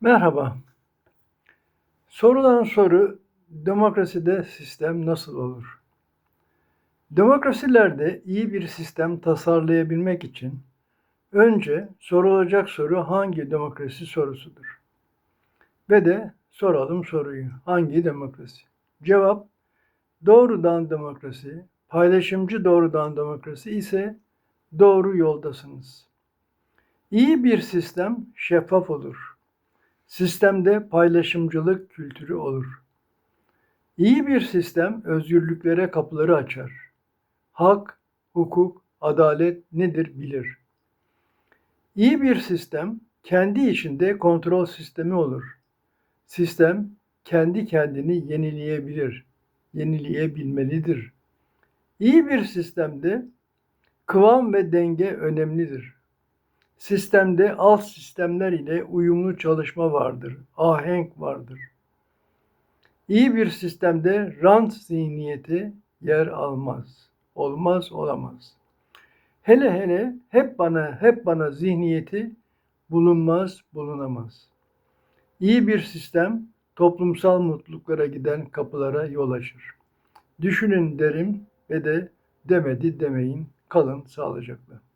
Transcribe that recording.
Merhaba. Sorulan soru demokraside sistem nasıl olur? Demokrasilerde iyi bir sistem tasarlayabilmek için önce sorulacak soru hangi demokrasi sorusudur? Ve de soralım soruyu. Hangi demokrasi? Cevap doğrudan demokrasi, paylaşımcı doğrudan demokrasi ise doğru yoldasınız. İyi bir sistem şeffaf olur. Sistemde paylaşımcılık kültürü olur. İyi bir sistem özgürlüklere kapıları açar. Hak, hukuk, adalet nedir bilir. İyi bir sistem kendi içinde kontrol sistemi olur. Sistem kendi kendini yenileyebilir, yenileyebilmelidir. İyi bir sistemde kıvam ve denge önemlidir. Sistemde alt sistemler ile uyumlu çalışma vardır, ahenk vardır. İyi bir sistemde rant zihniyeti yer almaz. Olmaz, olamaz. Hele hele hep bana, hep bana zihniyeti bulunmaz, bulunamaz. İyi bir sistem toplumsal mutluluklara giden kapılara yol açır. Düşünün derim ve de demedi demeyin. Kalın sağlıcakla.